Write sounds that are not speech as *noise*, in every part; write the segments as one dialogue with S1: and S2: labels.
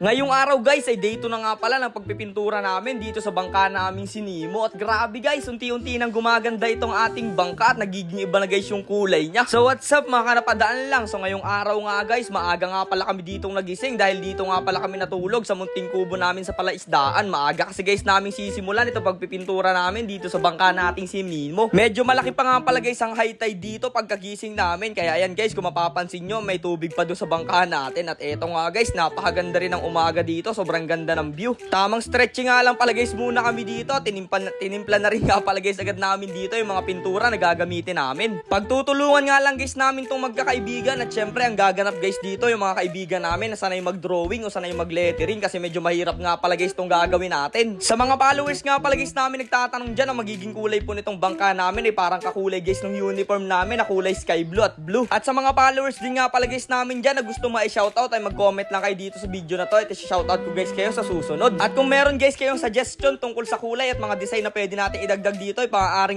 S1: Ngayong araw guys ay day 2 na nga pala ng pagpipintura namin dito sa bangka naming sinimo at grabe guys unti-unti nang gumaganda itong ating bangka at nagiging iba na guys yung kulay niya. So what's up mga kanapadaan lang so ngayong araw nga guys maaga nga pala kami ditong nagising dahil dito nga pala kami natulog sa munting kubo namin sa palaisdaan. Maaga kasi guys naming sisimulan ito pagpipintura namin dito sa bangka nating si Mimo. Medyo malaki pa nga pala guys ang high tide dito pagkagising namin kaya ayan guys kung mapapansin nyo may tubig pa doon sa bangka natin at eto nga guys napakaganda rin ng umaga dito. Sobrang ganda ng view. Tamang stretching nga lang pala guys muna kami dito. Tinimpla, tinimpla na rin nga pala guys agad namin dito yung mga pintura na gagamitin namin. Pagtutulungan nga lang guys namin tong magkakaibigan at syempre ang gaganap guys dito yung mga kaibigan namin na sanay mag-drawing o sanay mag-lettering kasi medyo mahirap nga pala guys tong gagawin natin. Sa mga followers nga pala guys namin nagtatanong dyan ang magiging kulay po nitong bangka namin ay parang kakulay guys ng uniform namin na kulay sky blue at blue. At sa mga followers din nga pala guys namin dyan na gusto ma-shoutout ay mag-comment lang kayo dito sa video na to at shoutout ko guys kayo sa susunod. At kung meron guys kayong suggestion tungkol sa kulay at mga design na pwede natin idagdag dito ay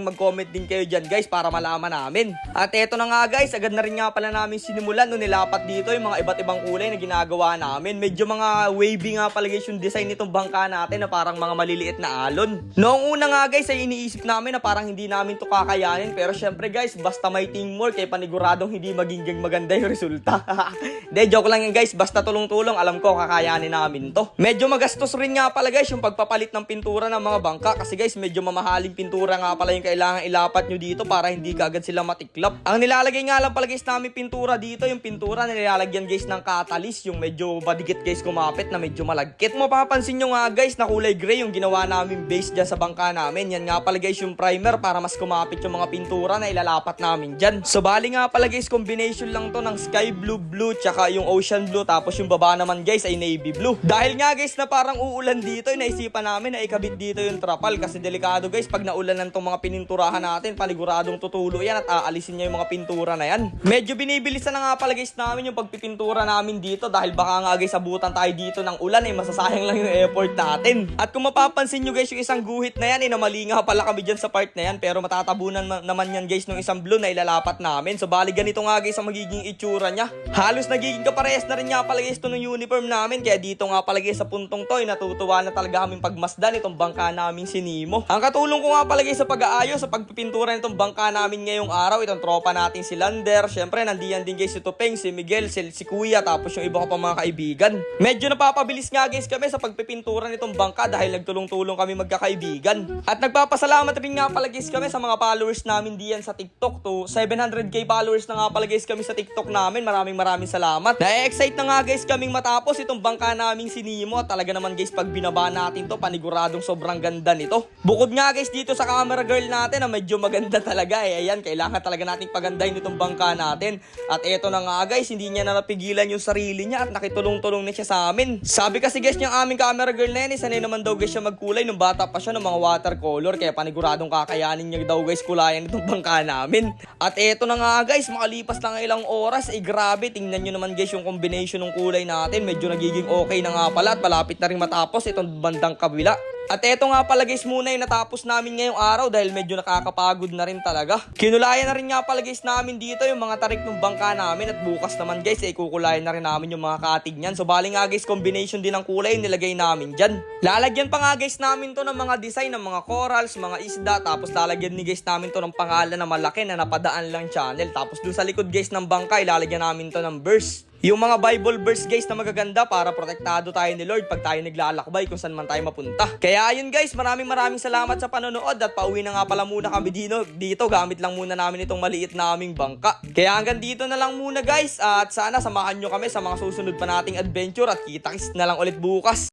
S1: mag-comment din kayo dyan guys para malaman namin. At eto na nga guys, agad na rin nga pala namin sinimulan nung nilapat dito yung mga iba't ibang kulay na ginagawa namin. Medyo mga wavy nga pala guys yung design nitong bangka natin na parang mga maliliit na alon. Noong una nga guys ay iniisip namin na parang hindi namin to kakayanin pero syempre guys basta may teamwork ay paniguradong hindi magiging maganda yung resulta. *laughs* De, joke lang yan guys, basta tulong-tulong alam ko kakayanin namin to. Medyo magastos rin nga pala guys yung pagpapalit ng pintura ng mga bangka kasi guys medyo mamahaling pintura nga pala yung kailangan ilapat nyo dito para hindi kagad sila matiklop. Ang nilalagay nga lang pala guys namin pintura dito, yung pintura nilalagyan guys ng catalyst, yung medyo badikit guys kumapit na medyo malagkit. Mapapansin nyo nga guys na kulay gray yung ginawa namin base dyan sa bangka namin. Yan nga pala guys yung primer para mas kumapit yung mga pintura na ilalapat namin dyan. So bali nga pala guys combination lang to ng sky blue blue tsaka yung ocean blue tapos yung baba naman guys ay navy blue. Dahil nga guys na parang uulan dito, ay naisipan namin na ikabit dito yung trapal kasi delikado guys pag naulan ng tong mga pininturahan natin, paniguradong tutulo yan at aalisin niya yung mga pintura na yan. Medyo binibilisan na nga pala guys namin yung pagpipintura namin dito dahil baka nga guys abutan tayo dito ng ulan eh masasayang lang yung effort natin. At kung mapapansin nyo guys yung isang guhit na yan eh namali nga pala kami dyan sa part na yan pero matatabunan ma- naman yan guys ng isang blue na ilalapat namin. So bali ganito nga guys ang magiging itsura niya. Halos nagiging kaparehas na rin nga pala guys to ng uniform namin kaya dito nga pala guys sa puntong to ay natutuwa na talaga kaming pagmasdan itong bangka naming sinimo. Ang katulong ko nga pala guys sa pag-aayos sa pagpipintura nitong bangka namin ngayong araw itong tropa natin si Lander. Syempre nandiyan din guys si Tupeng, si Miguel, si, si Kuya tapos yung iba ko pa mga kaibigan. Medyo napapabilis nga guys kami sa pagpipintura nitong bangka dahil nagtulong-tulong kami magkakaibigan. At nagpapasalamat rin nga pala guys kami sa mga followers namin diyan sa TikTok to 700k followers na nga pala guys kami sa TikTok namin. Maraming maraming salamat. Na-excite na nga guys kaming matapos itong bangka naming sinimo. Talaga naman guys pag binaba natin to paniguradong sobrang ganda nito. Bukod nga guys dito sa camera girl natin na medyo maganda talaga eh. Ayan, kailangan talaga nating pagandahin itong bangka natin. At eto na nga guys, hindi niya na napigilan yung sarili niya at nakitulong-tulong na siya sa amin. Sabi kasi guys yung aming camera girl na yan, eh, sanay naman daw guys siya magkulay nung bata pa siya ng mga watercolor. Kaya paniguradong kakayanin niya daw guys kulayan itong bangka namin. At eto na nga guys, makalipas lang ang ilang oras, eh grabe, tingnan nyo naman guys yung combination ng kulay natin. Medyo nagiging okay na nga pala at malapit na rin matapos itong bandang kabila. At eto nga pala guys muna yung natapos namin ngayong araw dahil medyo nakakapagod na rin talaga. Kinulayan na rin nga pala guys namin dito yung mga tarik ng bangka namin at bukas naman guys eh kukulayan na rin namin yung mga katig niyan. So bali nga guys combination din ng kulay yung nilagay namin dyan. Lalagyan pa nga guys namin to ng mga design ng mga corals, mga isda tapos lalagyan ni guys namin to ng pangalan na malaki na napadaan lang channel. Tapos dun sa likod guys ng bangka ilalagyan namin to ng verse. Yung mga Bible verse guys na magaganda para protektado tayo ni Lord pag tayo naglalakbay kung saan man tayo mapunta. Kaya ayun guys, maraming maraming salamat sa panonood at pauwi na nga pala muna kami dito. Dito gamit lang muna namin itong maliit naming bangka. Kaya hanggang dito na lang muna guys at sana samahan nyo kami sa mga susunod pa nating adventure at kita-kits na lang ulit bukas.